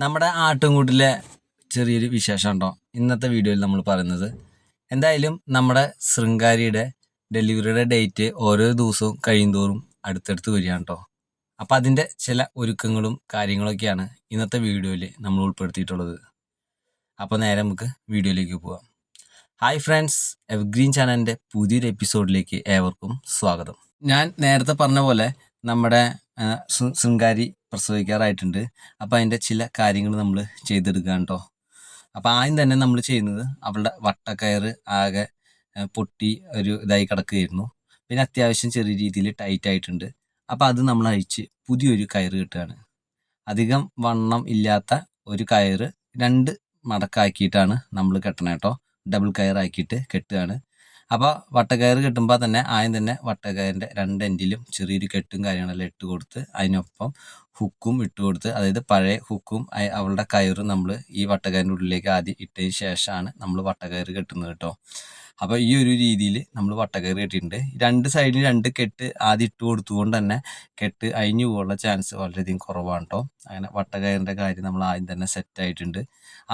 നമ്മുടെ ആട്ടുംകൂട്ടിലെ ചെറിയൊരു വിശേഷം ഉണ്ടോ ഇന്നത്തെ വീഡിയോയിൽ നമ്മൾ പറയുന്നത് എന്തായാലും നമ്മുടെ ശൃംഗാരിയുടെ ഡെലിവറിയുടെ ഡേറ്റ് ഓരോ ദിവസവും കഴിയുന്തോറും അടുത്തടുത്ത് വരികയാണ് കേട്ടോ അപ്പം അതിന്റെ ചില ഒരുക്കങ്ങളും കാര്യങ്ങളൊക്കെയാണ് ഇന്നത്തെ വീഡിയോയിൽ നമ്മൾ ഉൾപ്പെടുത്തിയിട്ടുള്ളത്. അപ്പോൾ നേരെ നമുക്ക് വീഡിയോയിലേക്ക് പോവാം. ഹായ് ഫ്രണ്ട്സ് എവർഗ്രീൻ ചാനലിന്റെ പുതിയൊരു എപ്പിസോഡിലേക്ക് ഏവർക്കും സ്വാഗതം. ഞാൻ നേരത്തെ പറഞ്ഞ പോലെ നമ്മുടെ ശൃംഗാരി പ്രസവിക്കാറായിട്ടുണ്ട്. അപ്പോൾ അതിന്റെ ചില കാര്യങ്ങൾ നമ്മൾ ചെയ്തെടുക്കുകയാണ് കേട്ടോ അപ്പോൾ ആദ്യം തന്നെ നമ്മൾ ചെയ്യുന്നത് അവളുടെ വട്ടക്കയറ് ആകെ പൊട്ടി ഒരു ഇതായി കിടക്കുകയായിരുന്നു. പിന്നെ അത്യാവശ്യം ചെറിയ രീതിയിൽ ടൈറ്റ് ആയിട്ടുണ്ട്. അപ്പോൾ അത് നമ്മൾ അഴിച്ച് പുതിയൊരു കയറ് കിട്ടുകയാണ്. അധികം വണ്ണം ഇല്ലാത്ത ഒരു കയറ് രണ്ട് മടക്കാക്കിയിട്ടാണ് നമ്മൾ കെട്ടണം കേട്ടോ ഡബിൾ കയറാക്കിയിട്ട് കെട്ടുകയാണ്. അപ്പോൾ വട്ടക്കയർ കെട്ടുമ്പോൾ തന്നെ ആദ്യം തന്നെ വട്ടക്കയറിന്റെ രണ്ട് എൻഡിലും ചെറിയൊരു കെട്ടും കാര്യങ്ങളെല്ലാം ഇട്ട് കൊടുത്ത് അതിനൊപ്പം ഹുക്കും ഇട്ട് കൊടുത്ത് അതായത് പഴയ ഹുക്കും അവളുടെ കയറും നമ്മൾ ഈ വട്ടക്കയറിന്റെ ഉള്ളിലേക്ക് ആദ്യം ഇട്ടതിന് ശേഷമാണ് നമ്മൾ വട്ടക്കയർ കെട്ടുന്നത് കേട്ടോ. അപ്പോൾ ഈ ഒരു രീതിയിൽ നമ്മൾ വട്ടക്കയറ് കെട്ടിയിട്ടുണ്ട്. രണ്ട് സൈഡിൽ രണ്ട് കെട്ട് ആദ്യം ഇട്ട് കൊടുത്തുകൊണ്ട് തന്നെ കെട്ട് അഴിഞ്ഞു പോകാനുള്ള ചാൻസ് വളരെയധികം കുറവാണ് കേട്ടോ. അങ്ങനെ വട്ടക്കയറിന്റെ കാര്യം നമ്മൾ ആദ്യം തന്നെ സെറ്റ് ആയിട്ടുണ്ട്.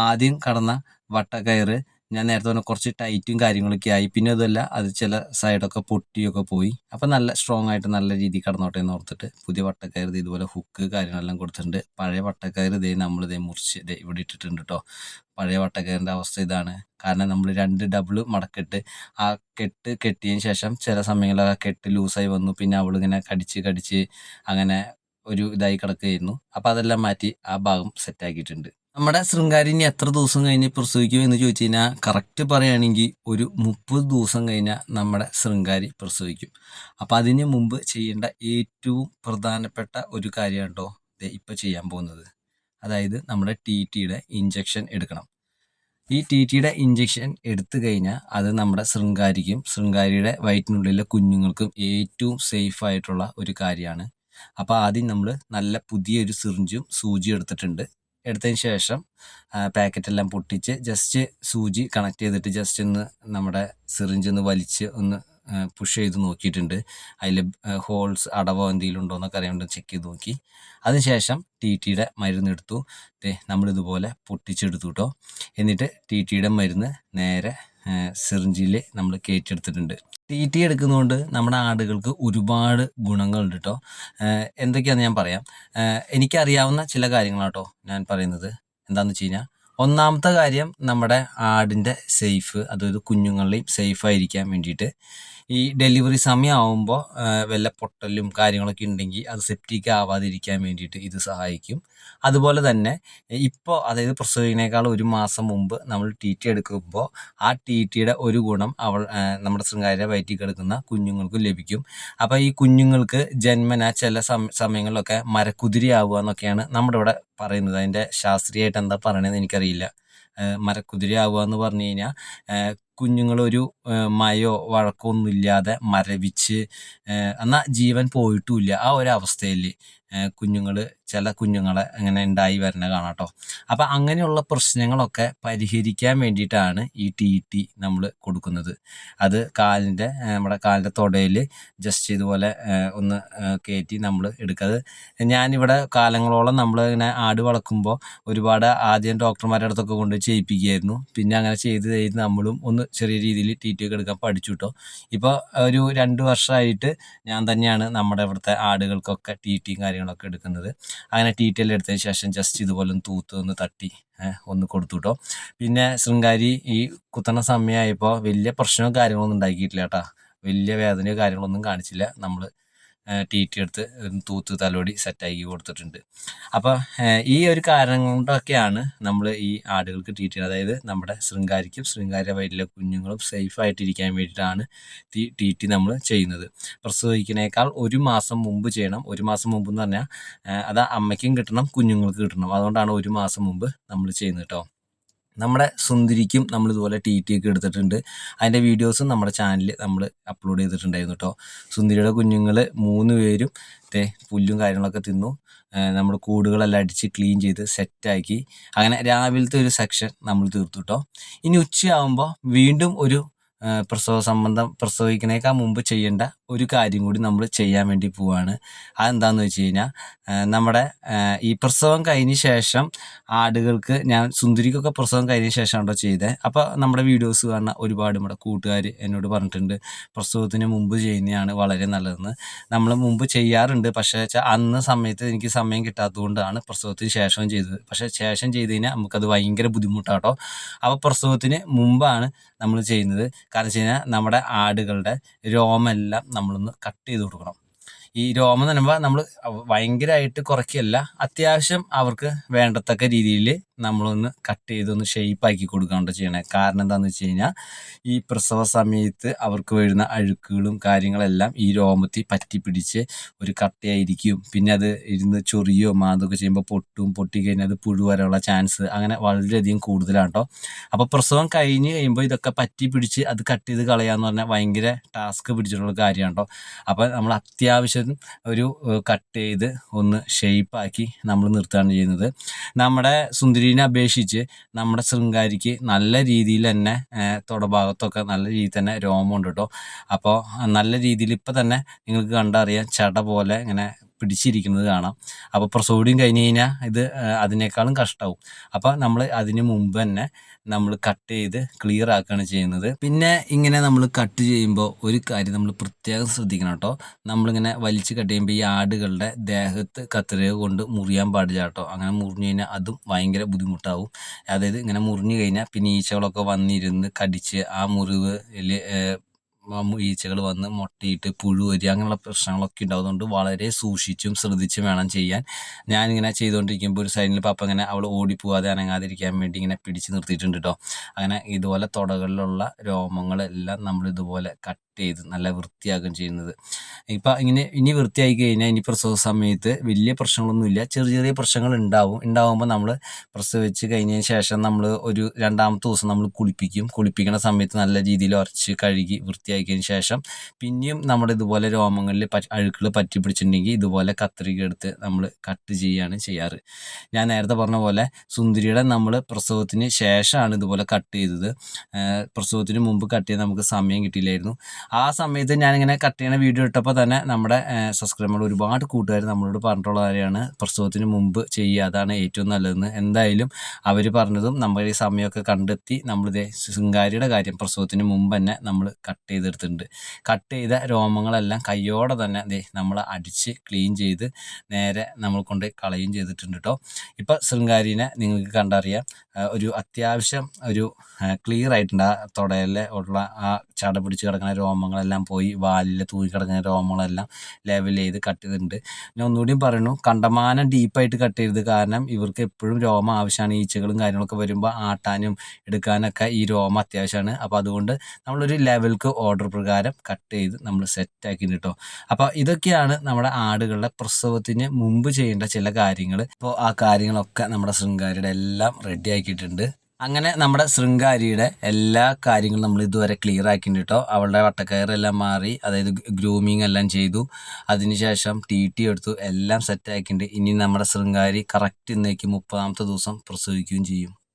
ആദ്യം കടന്ന വട്ടക്കയറ് ഞാൻ നേരത്തെ പറഞ്ഞ കുറച്ച് ടൈറ്റും കാര്യങ്ങളൊക്കെ ആയി. പിന്നെ അതല്ല അത് ചില സൈഡൊക്കെ പൊട്ടിയൊക്കെ പോയി. അപ്പം നല്ല സ്ട്രോങ് ആയിട്ട് നല്ല രീതിയിൽ കടന്നോട്ടെ എന്ന് ഓർത്തിട്ട് പുതിയ വട്ടക്കയർ ഇതുപോലെ ഹുക്ക് കാര്യങ്ങളെല്ലാം കൊടുത്തിട്ടുണ്ട്. പഴയ വട്ടക്കയർ ഇതേ നമ്മൾ ഇതേ മുറിച്ച് ഇതേ ഇവിടെ ഇട്ടിട്ടുണ്ട് കേട്ടോ പഴയ വട്ടക്കയറിന്റെ അവസ്ഥ ഇതാണ്. കാരണം നമ്മൾ രണ്ട് ഡബിൾ മടക്കിട്ട് ആ കെട്ട് കെട്ടിയതിന് ശേഷം ചില സമയങ്ങളിൽ ആ കെട്ട് ലൂസായി വന്നു. പിന്നെ അവളിങ്ങനെ കടിച്ച് കടിച്ച് അങ്ങനെ ഒരു ഇതായി കിടക്കുകയായിരുന്നു. അപ്പോൾ അതെല്ലാം മാറ്റി ആ ഭാഗം സെറ്റാക്കിയിട്ടുണ്ട് നമ്മുടെ ശൃംഗാരി ഇനി എത്ര ദിവസം കഴിഞ്ഞ് പ്രസവിക്കും എന്ന് ചോദിച്ചു കഴിഞ്ഞാൽ കറക്റ്റ് പറയുകയാണെങ്കിൽ ഒരു മുപ്പത് ദിവസം കഴിഞ്ഞാൽ നമ്മുടെ ശൃംഗാരി പ്രസവിക്കും. അപ്പോൾ അതിന് മുമ്പ് ചെയ്യേണ്ട ഏറ്റവും പ്രധാനപ്പെട്ട ഒരു കാര്യമാണ് ഇപ്പോൾ ചെയ്യാൻ പോകുന്നത്. അതായത് നമ്മുടെ ടി ടിയുടെ ഇഞ്ചക്ഷൻ എടുക്കണം. ഈ ടി ടിയുടെ ഇഞ്ചക്ഷൻ എടുത്തു കഴിഞ്ഞാൽ അത് നമ്മുടെ ശൃംഗാരിക്കും ശൃംഗാരിയുടെ വയറ്റിനുള്ളിലെ കുഞ്ഞുങ്ങൾക്കും ഏറ്റവും സേഫ് ആയിട്ടുള്ള ഒരു കാര്യമാണ്. അപ്പോൾ ആദ്യം നമ്മൾ നല്ല പുതിയൊരു സിറിഞ്ചും സൂചിയും എടുത്തിട്ടുണ്ട്. എടുത്തതിന് ശേഷം പാക്കറ്റെല്ലാം പൊട്ടിച്ച് ജസ്റ്റ് സൂചി കണക്ട് ചെയ്തിട്ട് ജസ്റ്റ് ഒന്ന് നമ്മുടെ സിറിഞ്ച് ഒന്ന് വലിച്ച് ഒന്ന് പുഷ് ചെയ്ത് നോക്കിയിട്ടുണ്ട്. അതിൽ ഹോൾസ് അടവോ എന്തെങ്കിലും ഉണ്ടോ എന്നൊക്കെ അറിയാൻ വേണ്ടി ചെക്ക് ചെയ്ത് നോക്കി. അതിനുശേഷം ടി ടിയുടെ മരുന്ന് എടുത്തു. നമ്മളിതുപോലെ പൊട്ടിച്ചെടുത്തു കേട്ടോ എന്നിട്ട് ടി ടിയുടെ മരുന്ന് നേരെ സിറിഞ്ചിൽ നമ്മൾ കയറ്റിയെടുത്തിട്ടുണ്ട്. ടി എടുക്കുന്നതുകൊണ്ട് നമ്മുടെ ആടുകൾക്ക് ഒരുപാട് ഗുണങ്ങളുണ്ട് കേട്ടോ എന്തൊക്കെയാണെന്ന് ഞാൻ പറയാം. എനിക്കറിയാവുന്ന ചില കാര്യങ്ങളാട്ടോ ഞാൻ പറയുന്നത്. എന്താണെന്ന് വെച്ച് കഴിഞ്ഞാൽ ഒന്നാമത്തെ കാര്യം നമ്മുടെ ആടിന്റെ സേഫ് അതായത് കുഞ്ഞുങ്ങളുടെയും സേഫായിരിക്കാൻ വേണ്ടിയിട്ട് ഈ ഡെലിവറി സമയമാകുമ്പോൾ വല്ല പൊട്ടലും കാര്യങ്ങളൊക്കെ ഉണ്ടെങ്കിൽ അത് സെപ്റ്റിക് ആവാതിരിക്കാൻ വേണ്ടിയിട്ട് ഇത് സഹായിക്കും. അതുപോലെ തന്നെ ഇപ്പോൾ അതായത് പ്രസവിനേക്കാൾ ഒരു മാസം മുമ്പ് നമ്മൾ ടി ടി എടുക്കുമ്പോൾ ആ ടി ടിയുടെ ഒരു ഗുണം അവൾ നമ്മുടെ ശൃംഗാര വയറ്റിൽ കിടക്കുന്ന കുഞ്ഞുങ്ങൾക്കും ലഭിക്കും. അപ്പോൾ ഈ കുഞ്ഞുങ്ങൾക്ക് ജന്മന ചില സമയങ്ങളിലൊക്കെ മരക്കുതിരിയാവുക എന്നൊക്കെയാണ് നമ്മുടെ ഇവിടെ പറയുന്നത്. അതിന്റെ ശാസ്ത്രീയമായിട്ട് എന്താ പറയണതെന്ന് എനിക്കറിയില്ല. മരക്കുതിരി മരക്കുതിരയാവുക എന്ന് പറഞ്ഞു കഴിഞ്ഞാൽ കുഞ്ഞുങ്ങളൊരു മയോ വഴക്കോ ഒന്നും ഇല്ലാതെ മരവിച്ച് എന്നാ ജീവൻ പോയിട്ടുമില്ല ആ ഒരു അവസ്ഥയിൽ. കുഞ്ഞുങ്ങൾ ചില കുഞ്ഞുങ്ങളെ അങ്ങനെ ഉണ്ടായി വരണ കാണാം കേട്ടോ അപ്പം അങ്ങനെയുള്ള പ്രശ്നങ്ങളൊക്കെ പരിഹരിക്കാൻ വേണ്ടിയിട്ടാണ് ഈ ടി ടി നമ്മൾ കൊടുക്കുന്നത്. അത് കാലിന്റെ നമ്മുടെ കാലിന്റെ തൊടയിൽ ജസ്റ്റ് ഇതുപോലെ ഒന്ന് കയറ്റി നമ്മൾ എടുക്കുന്നത് ഞാനിവിടെ കാലങ്ങളോളം നമ്മൾ ഇങ്ങനെ ആട് വളർക്കുമ്പോൾ ഒരുപാട് ആദ്യം ഡോക്ടർമാരുടെ അടുത്തൊക്കെ കൊണ്ട് ചെയ്യിപ്പിക്കുകയായിരുന്നു. പിന്നെ അങ്ങനെ ചെയ്ത് ചെയ്ത് നമ്മളും ഒന്ന് ചെറിയ രീതിയിൽ ടി ടി ഒക്കെ എടുക്കാൻ പഠിച്ചു കേട്ടോ ഇപ്പോൾ ഒരു രണ്ട് വർഷമായിട്ട് ഞാൻ തന്നെയാണ് നമ്മുടെ ഇവിടുത്തെ ആടുകൾക്കൊക്കെ ടി ടിയും കാര്യങ്ങളൊക്കെ എടുക്കുന്നത്. അങ്ങനെ ടീറ്റെയിൽ എടുത്തതിന് ശേഷം ജസ്റ്റ് ഇതുപോലെ ഒന്ന് തൂത്ത് ഒന്ന് തട്ടി ഒന്ന് കൊടുത്തു കേട്ടോ പിന്നെ ശൃംഗാരി ഈ കുത്തണ സമയമായപ്പോൾ വലിയ പ്രശ്നമോ കാര്യങ്ങളൊന്നും ഉണ്ടാക്കിയിട്ടില്ല കേട്ടോ വലിയ വേദനയോ കാര്യങ്ങളൊന്നും കാണിച്ചില്ല. നമ്മൾ ടി ടി എടുത്ത് തൂത്ത് തലോടി സെറ്റാക്കി കൊടുത്തിട്ടുണ്ട്. അപ്പോൾ ഈ ഒരു കാരണം കൊണ്ടൊക്കെയാണ് നമ്മൾ ഈ ആടുകൾക്ക് ടീറ്റി അതായത് നമ്മുടെ ശൃംഗാരിക്കും ശൃംഗാര വയറ്റിലെ കുഞ്ഞുങ്ങളും സേഫ് ആയിട്ടിരിക്കാൻ വേണ്ടിയിട്ടാണ് ഈ ടി ടി നമ്മൾ ചെയ്യുന്നത്. പ്രസവിക്കുന്നേക്കാൾ ഒരു മാസം മുമ്പ് ചെയ്യണം. ഒരു മാസം മുമ്പ് എന്ന് പറഞ്ഞാൽ അത് അമ്മയ്ക്കും കിട്ടണം കുഞ്ഞുങ്ങൾക്ക് കിട്ടണം. അതുകൊണ്ടാണ് ഒരു മാസം മുമ്പ് നമ്മൾ ചെയ്യുന്നത് കേട്ടോ നമ്മുടെ സുന്ദരിക്കും നമ്മൾ ഇതുപോലെ ടി ടി ഒക്കെ എടുത്തിട്ടുണ്ട്. അതിന്റെ വീഡിയോസും നമ്മുടെ ചാനലിൽ നമ്മൾ അപ്ലോഡ് ചെയ്തിട്ടുണ്ടായിരുന്നു കേട്ടോ സുന്ദരിയുടെ കുഞ്ഞുങ്ങൾ മൂന്ന് പേരും തേ പുല്ലും കാര്യങ്ങളൊക്കെ തിന്നു. നമ്മൾ കൂടുകളെല്ലാം അടിച്ച് ക്ലീൻ ചെയ്ത് സെറ്റാക്കി അങ്ങനെ രാവിലത്തെ ഒരു സെക്ഷൻ നമ്മൾ തീർത്തു കേട്ടോ ഇനി ഉച്ചയാകുമ്പോൾ വീണ്ടും ഒരു പ്രസവ സംബന്ധം പ്രസവിക്കുന്നേക്കാൾ മുമ്പ് ചെയ്യേണ്ട ഒരു കാര്യം കൂടി നമ്മൾ ചെയ്യാൻ വേണ്ടി പോവാണ്. അതെന്താന്ന് വെച്ച് കഴിഞ്ഞാൽ നമ്മുടെ ഈ പ്രസവം കഴിഞ്ഞ ശേഷം ആടുകൾക്ക് ഞാൻ സുന്ദരിക്കൊക്കെ പ്രസവം കഴിഞ്ഞ ശേഷം ഉണ്ടോ ചെയ്തത് അപ്പോൾ നമ്മുടെ വീഡിയോസ് കാണുന്ന ഒരുപാട് നമ്മുടെ കൂട്ടുകാർ എന്നോട് പറഞ്ഞിട്ടുണ്ട് പ്രസവത്തിന് മുമ്പ് ചെയ്യുന്നതാണ് വളരെ നല്ലതെന്ന്. നമ്മൾ മുമ്പ് ചെയ്യാറുണ്ട് പക്ഷേ വെച്ചാൽ അന്ന് സമയത്ത് എനിക്ക് സമയം കിട്ടാത്തതുകൊണ്ടാണ് പ്രസവത്തിന് ശേഷവും ചെയ്തത്. പക്ഷേ ശേഷം ചെയ്ത് കഴിഞ്ഞാൽ നമുക്കത് ഭയങ്കര ബുദ്ധിമുട്ടാട്ടോ അപ്പോൾ പ്രസവത്തിന് മുമ്പാണ് നമ്മൾ ചെയ്യുന്നത്. കാരണം വെച്ച് കഴിഞ്ഞാൽ നമ്മുടെ ആടുകളുടെ രോമെല്ലാം നമ്മളൊന്ന് കട്ട് ചെയ്ത് കൊടുക്കണം. ഈ രോമം പറയുമ്പോൾ നമ്മൾ ഭയങ്കരമായിട്ട് കുറയ്ക്കല്ല അത്യാവശ്യം അവർക്ക് വേണ്ടത്തക്ക രീതിയിൽ നമ്മളൊന്ന് കട്ട് ചെയ്തൊന്ന് ഷെയ്പ്പാക്കി കൊടുക്കാണ്ട് ചെയ്യണേ. കാരണം എന്താണെന്ന് വെച്ച് കഴിഞ്ഞാൽ ഈ പ്രസവ സമയത്ത് അവർക്ക് വരുന്ന അഴുക്കുകളും കാര്യങ്ങളെല്ലാം ഈ രോമത്തിൽ പറ്റി പിടിച്ച് ഒരു കട്ടയായിരിക്കും. പിന്നെ അത് ഇരുന്ന് ചൊറിയോ മാതൊക്കെ ചെയ്യുമ്പോൾ പൊട്ടും പൊട്ടി കഴിഞ്ഞാൽ അത് പുഴു വരാനുള്ള ചാൻസ് അങ്ങനെ വളരെയധികം കൂടുതലാണ് കേട്ടോ അപ്പോൾ പ്രസവം കഴിഞ്ഞ് കഴിയുമ്പോൾ ഇതൊക്കെ പറ്റി പിടിച്ച് അത് കട്ട് ചെയ്ത് കളയാന്ന് പറഞ്ഞാൽ ഭയങ്കര ടാസ്ക് പിടിച്ചിട്ടുള്ള കാര്യമാണ് കേട്ടോ അപ്പോൾ നമ്മൾ അത്യാവശ്യം ഒരു കട്ട് ചെയ്ത് ഒന്ന് ഷെയ്പ്പാക്കി നമ്മൾ നിർത്തുകയാണ് ചെയ്യുന്നത്. നമ്മുടെ സുന്ദരീനെ അപേക്ഷിച്ച് നമ്മുടെ ശൃംഗാരിക്ക് നല്ല രീതിയിൽ തന്നെ തുടഭാഗത്തൊക്കെ നല്ല രീതിയിൽ തന്നെ രോമമുണ്ട് കേട്ടോ അപ്പോൾ നല്ല രീതിയിൽ ഇപ്പം തന്നെ നിങ്ങൾക്ക് കണ്ടറിയാം ചട പോലെ ഇങ്ങനെ പിടിച്ചിരിക്കുന്നത് കാണാം. അപ്പോൾ പ്രസോഡിയം കഴിഞ്ഞ് കഴിഞ്ഞാൽ ഇത് അതിനേക്കാളും കഷ്ടമാവും അപ്പോൾ നമ്മൾ അതിന് മുമ്പ് തന്നെ നമ്മൾ കട്ട് ചെയ്ത് ക്ലിയർ ആക്കുകയാണ് ചെയ്യുന്നത്. പിന്നെ ഇങ്ങനെ നമ്മൾ കട്ട് ചെയ്യുമ്പോൾ ഒരു കാര്യം നമ്മൾ പ്രത്യേകം ശ്രദ്ധിക്കണം കേട്ടോ. നമ്മളിങ്ങനെ വലിച്ച് കട്ട് ചെയ്യുമ്പോൾ ഈ ആടുകളുടെ ദേഹത്ത് കത്രിക കൊണ്ട് മുറിയാൻ പാടില്ല കേട്ടോ. അങ്ങനെ മുറിഞ്ഞു കഴിഞ്ഞാൽ അതും ഭയങ്കര ബുദ്ധിമുട്ടാവും. അതായത് ഇങ്ങനെ മുറിഞ്ഞു കഴിഞ്ഞാൽ പിന്നെ ഈച്ചകളൊക്കെ വന്നിരുന്ന് കടിച്ച് ആ മുറിവ് ഈച്ചകൾ വന്ന് മുട്ടയിട്ട് പുഴു വരിക അങ്ങനെയുള്ള പ്രശ്നങ്ങളൊക്കെ ഉണ്ടാവും. വളരെ സൂക്ഷിച്ചും ശ്രദ്ധിച്ചും വേണം ചെയ്യാൻ. ഞാനിങ്ങനെ ചെയ്തുകൊണ്ടിരിക്കുമ്പോൾ ഒരു സൈഡിൽ പപ്പ ഇങ്ങനെ അവൾ ഓടിപ്പോവാതെ അനങ്ങാതിരിക്കാൻ വേണ്ടി ഇങ്ങനെ പിടിച്ച് നിർത്തിയിട്ടുണ്ട് കേട്ടോ അങ്ങനെ ഇതുപോലെ തുടകളിലുള്ള രോമങ്ങളെല്ലാം നമ്മൾ ഇതുപോലെ കട്ട് ചെയ്ത് നല്ല വൃത്തിയാക്കുകയും ചെയ്യുന്നത്. ഇപ്പം ഇങ്ങനെ ഇനി വൃത്തിയായി കഴിഞ്ഞാൽ ഇനി പ്രസവ സമയത്ത് വലിയ പ്രശ്നങ്ങളൊന്നുമില്ല ചെറിയ ചെറിയ പ്രശ്നങ്ങൾ ഉണ്ടാവും. ഉണ്ടാവുമ്പോൾ നമ്മൾ പ്രസവിച്ച് കഴിഞ്ഞതിന് ശേഷം നമ്മൾ ഒരു രണ്ടാമത്തെ ദിവസം നമ്മൾ കുളിപ്പിക്കും. കുളിപ്പിക്കുന്ന സമയത്ത് നല്ല രീതിയിൽ ഉരച്ച് കഴുകി വൃത്തിയാക്കിയതിന് ശേഷം പിന്നെയും നമ്മൾ ഇതുപോലെ രോമങ്ങളിൽ അഴുക്കൾ പറ്റി പിടിച്ചിട്ടുണ്ടെങ്കിൽ ഇതുപോലെ കത്രിക എടുത്ത് നമ്മൾ കട്ട് ചെയ്യുകയാണ് ചെയ്യാറ്. ഞാൻ നേരത്തെ പറഞ്ഞ പോലെ സുന്ദരിയുടെ നമ്മൾ പ്രസവത്തിന് ശേഷമാണ് ഇതുപോലെ കട്ട് ചെയ്തത്. പ്രസവത്തിന് മുമ്പ് കട്ട് ചെയ്യാൻ നമുക്ക് സമയം കിട്ടിയില്ലായിരുന്നു. ആ സമയത്ത് ഞാനിങ്ങനെ കട്ട് ചെയ്യണ വീഡിയോ ഇട്ടപ്പോൾ തന്നെ നമ്മുടെ സബ്സ്ക്രൈബർ ഒരുപാട് കൂട്ടുകാർ നമ്മളോട് പറഞ്ഞിട്ടുള്ള കാര്യമാണ്. പ്രസവത്തിന് മുമ്പ് ചെയ്യുക അതാണ് ഏറ്റവും നല്ലതെന്ന്. എന്തായാലും അവർ പറഞ്ഞതും നമ്മൾ ഈ സമയമൊക്കെ കണ്ടെത്തി നമ്മളിതേ ശൃംഗാരിയുടെ കാര്യം പ്രസവത്തിന് മുമ്പ് തന്നെ നമ്മൾ കട്ട് ചെയ്തെടുത്തിട്ടുണ്ട്. കട്ട് ചെയ്ത രോമങ്ങളെല്ലാം കയ്യോടെ തന്നെ ദേ നമ്മൾ അടിച്ച് ക്ലീൻ ചെയ്ത് നേരെ നമ്മൾ കൊണ്ട് കളയും ചെയ്തിട്ടുണ്ട് കേട്ടോ ഇപ്പം ശൃംഗാരിനെ നിങ്ങൾക്ക് കണ്ടറിയാം. ഒരു അത്യാവശ്യം ഒരു ക്ലിയർ ആയിട്ടുണ്ട്. ആ തുടയിലെ ഉള്ള ആ ചട പിടിച്ച് കിടക്കുന്ന രോമങ്ങളെല്ലാം പോയി വാലിൽ തൂങ്ങി കിടക്കുന്ന രോമങ്ങളെല്ലാം ലെവൽ ചെയ്ത് കട്ട് ചെയ്തിട്ടുണ്ട്. ഞാൻ ഒന്നുകൂടിയും പറയുന്നു കണ്ടമാനം ഡീപ്പായിട്ട് കട്ട് ചെയ്തത് കാരണം ഇവർക്ക് എപ്പോഴും രോമം ആവശ്യമാണ്. ഈച്ചകളും കാര്യങ്ങളൊക്കെ വരുമ്പോൾ ആട്ടാനും എടുക്കാനൊക്കെ ഈ രോമം അത്യാവശ്യമാണ്. അപ്പോൾ അതുകൊണ്ട് നമ്മളൊരു ലെവൽക്ക് ഓർഡർ പ്രകാരം കട്ട് ചെയ്ത് നമ്മൾ സെറ്റ് ആക്കിയിട്ടുണ്ട് കേട്ടോ. അപ്പോൾ ഇതൊക്കെയാണ് നമ്മുടെ ആടുകളുടെ പ്രസവത്തിന് മുമ്പ് ചെയ്യേണ്ട ചില കാര്യങ്ങൾ ഇപ്പോൾ ആ കാര്യങ്ങളൊക്കെ നമ്മുടെ ശൃംഗാരിയുടെ എല്ലാം റെഡി ആക്കിയിട്ടുണ്ട്. അങ്ങനെ നമ്മുടെ ശൃംഗാരിയുടെ എല്ലാ കാര്യങ്ങളും നമ്മൾ ഇതുവരെ ക്ലിയർ ആക്കിയിട്ടുണ്ട് കേട്ടോ. അവളുടെ വട്ടക്കയറെല്ലാം മാറി അതായത് ഗ്രൂമിങ് എല്ലാം ചെയ്തു. അതിനുശേഷം ടി ടി എടുത്തു എല്ലാം സെറ്റ് ആക്കിയിട്ടുണ്ട്. ഇനി നമ്മുടെ ശൃംഗാരി കറക്റ്റ് ഇന്നേക്ക് മുപ്പതാമത്തെ ദിവസം പ്രസവിക്കുകയും ചെയ്യും.